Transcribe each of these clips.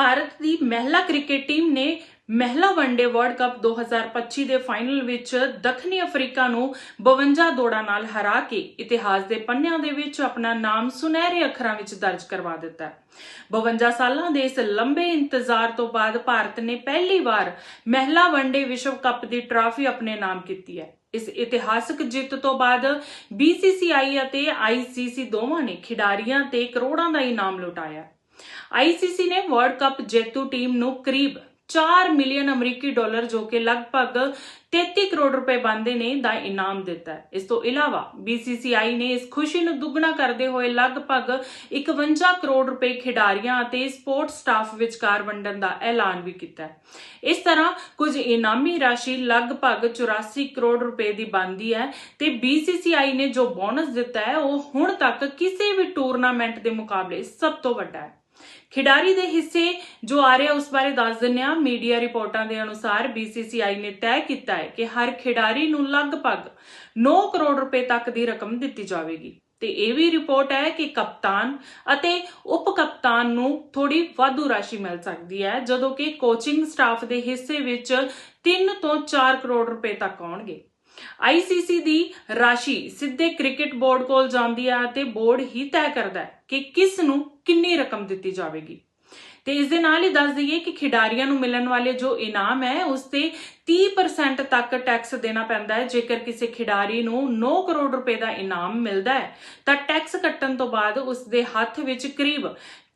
ਭਾਰਤ ਦੀ ਮਹਿਲਾ cricket team ਨੇ ਮਹਿਲਾ ਵਨਡੇ ਵਰਲਡ ਕੱਪ 2025 ਦੇ ਫਾਈਨਲ ਵਿੱਚ ਦੱਖਣੀ ਅਫਰੀਕਾ ਨੂੰ 52 ਦੌੜਾਂ ਨਾਲ ਹਰਾ ਕੇ ਇਤਿਹਾਸ ਦੇ ਪੰਨਿਆਂ ਦੇ ਵਿੱਚ ਆਪਣਾ ਨਾਮ ਸੁਨਹਿਰੇ ਅੱਖਰਾਂ ਵਿੱਚ ਦਰਜ ਕਰਵਾ ਦਿੱਤਾ ਹੈ। 52 ਸਾਲਾਂ ਦੇ ਇਸ ਲੰਬੇ ਇੰਤਜ਼ਾਰ ਤੋਂ ਬਾਅਦ ਭਾਰਤ ਨੇ ਪਹਿਲੀ ਵਾਰ ਮਹਿਲਾ ਵਨਡੇ ਵਿਸ਼ਵ ਕੱਪ ਦੀ ਟਰਾਫੀ ਆਪਣੇ ਨਾਮ ਕੀਤੀ ਹੈ। ਇਸ ਇਤਿਹਾਸਕ ਜਿੱਤ ਤੋਂ ਬਾਅਦ BCCI ਅਤੇ ICC ਦੋਵਾਂ ਨੇ ਖਿਡਾਰੀਆਂ ਤੇ ਕਰੋੜਾਂ ਦਾ ਇਨਾਮ ਲੁਟਾਇਆ ਆਈਸੀਸੀ ਨੇ ਵਰਲਡ ਕੱਪ ਜੇਤੂ ਟੀਮ ਨੂੰ ਕਰੀਬ 4 ਮਿਲੀਅਨ ਅਮਰੀਕੀ ਡਾਲਰ ਜੋ ਕਿ ਲਗਭਗ 33 ਕਰੋੜ ਰੁਪਏ ਬਣਦੇ ਨੇ ਦਾ ਇਨਾਮ ਦਿੱਤਾ ਹੈ। ਇਸ ਤੋਂ ਇਲਾਵਾ BCCI ਨੇ ਇਸ ਖੁਸ਼ੀ ਨੂੰ ਦੁੱਗਣਾ ਕਰਦੇ ਹੋਏ ਲਗਭਗ 51 ਕਰੋੜ ਰੁਪਏ ਖਿਡਾਰੀਆਂ ਅਤੇ ਸਪੋਰਟ ਸਟਾਫ ਵਿਚਕਾਰ ਵੰਡਣ ਦਾ ਐਲਾਨ ਵੀ ਕੀਤਾ ਹੈ। ਇਸ ਤਰ੍ਹਾਂ ਕੁਝ ਇਨਾਮੀ ਰਾਸ਼ੀ ਲਗਭਗ 84 ਕਰੋੜ ਰੁਪਏ ਦੀ ਬਣਦੀ ਹੈ ਤੇ BCCI ਨੇ ਜੋ ਬੋਨਸ ਦਿੱਤਾ ਹੈ, ਉਹ ਹੁਣ ਤੱਕ ਕਿਸੇ ਵੀ ਟੂਰਨਾਮੈਂਟ ਦੇ ਮੁਕਾਬਲੇ ਸਭ ਤੋਂ ਵੱਡਾ ਹੈ। ਖਿਡਾਰੀ ਦੇ ਹਿੱਸੇ ਜੋ ਆ ਰਿਹਾ ਉਸ ਬਾਰੇ ਦੱਸ ਦਿੰਨੇ ਆ ਮੀਡੀਆ ਰਿਪੋਰਟਾਂ ਦੇ ਅਨੁਸਾਰ BCCI ਨੇ ਤੈਅ ਕੀਤਾ ਹੈ ਕਿ ਹਰ ਖਿਡਾਰੀ ਨੂੰ ਲਗਭਗ 9 ਕਰੋੜ ਰੁਪਏ ਤੱਕ ਦੀ ਰਕਮ ਦਿੱਤੀ ਜਾਵੇਗੀ। ਤੇ ਇਹ ਵੀ ਰਿਪੋਰਟ ਹੈ ਕਿ ਕਪਤਾਨ ਅਤੇ ਉਪ ਕਪਤਾਨ ਨੂੰ ਥੋੜੀ ਵਾਧੂ ਰਾਸ਼ੀ ਮਿਲ ਸਕਦੀ ਹੈ, ਜਦੋਂ ਕਿ ਕੋਚਿੰਗ ਸਟਾਫ ਦੇ ਹਿੱਸੇ ਵਿੱਚ 3 ਤੋਂ 4 ਕਰੋੜ ਰੁਪਏ ਤੱਕ ਆਉਣਗੇ। ਆਈਸੀਸੀ ਦੀ ਰਾਸ਼ੀ ਸਿੱਧੇ ਕ੍ਰਿਕਟ ਬੋਰਡ ਕੋਲ ਜਾਂਦੀ ਹੈ ਅਤੇ ਬੋਰਡ ਹੀ ਤੈਅ ਕਰਦਾ ਹੈ ਕਿ ਕਿਸ ਨੂੰ ਕਿੰਨੀ ਰਕਮ ਦਿੱਤੀ ਜਾਵੇਗੀ। ਤੇ ਇਸ ਦੇ ਨਾਲ ਹੀ ਦੱਸ ਦਈਏ ਕਿ ਖਿਡਾਰੀਆਂ ਨੂੰ ਮਿਲਣ ਵਾਲੇ ਜੋ ਇਨਾਮ ਹੈ, ਉਸ ਤੇ 30% ਤੱਕ ਟੈਕਸ ਦੇਣਾ ਪੈਂਦਾ ਹੈ। ਜੇਕਰ ਕਿਸੇ ਖਿਡਾਰੀ ਨੂੰ 9 ਕਰੋੜ ਰੁਪਏ ਦਾ ਇਨਾਮ ਮਿਲਦਾ ਹੈ, ਤਾਂ ਟੈਕਸ ਕੱਟਣ ਤੋਂ ਬਾਅਦ ਉਸ ਦੇ ਹੱਥ ਵਿੱਚ ਕਰੀਬ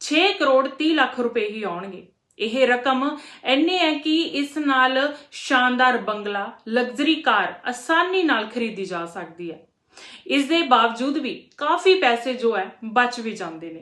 6 ਕਰੋੜ 30 ਲੱਖ ਰੁਪਏ ਹੀ ਆਉਣਗੇ। ਇਹ ਰਕਮ ਇੰਨੇ ਹੈ ਕਿ ਇਸ ਨਾਲ ਸ਼ਾਨਦਾਰ ਬੰਗਲਾ ਲਗਜ਼ਰੀ ਕਾਰ ਆਸਾਨੀ ਨਾਲ ਖਰੀਦੀ ਜਾ ਸਕਦੀ ਹੈ। ਇਸ ਦੇ ਬਾਵਜੂਦ ਵੀ ਕਾਫੀ ਪੈਸੇ ਜੋ ਹੈ ਬਚ ਵੀ ਜਾਂਦੇ ਨੇ।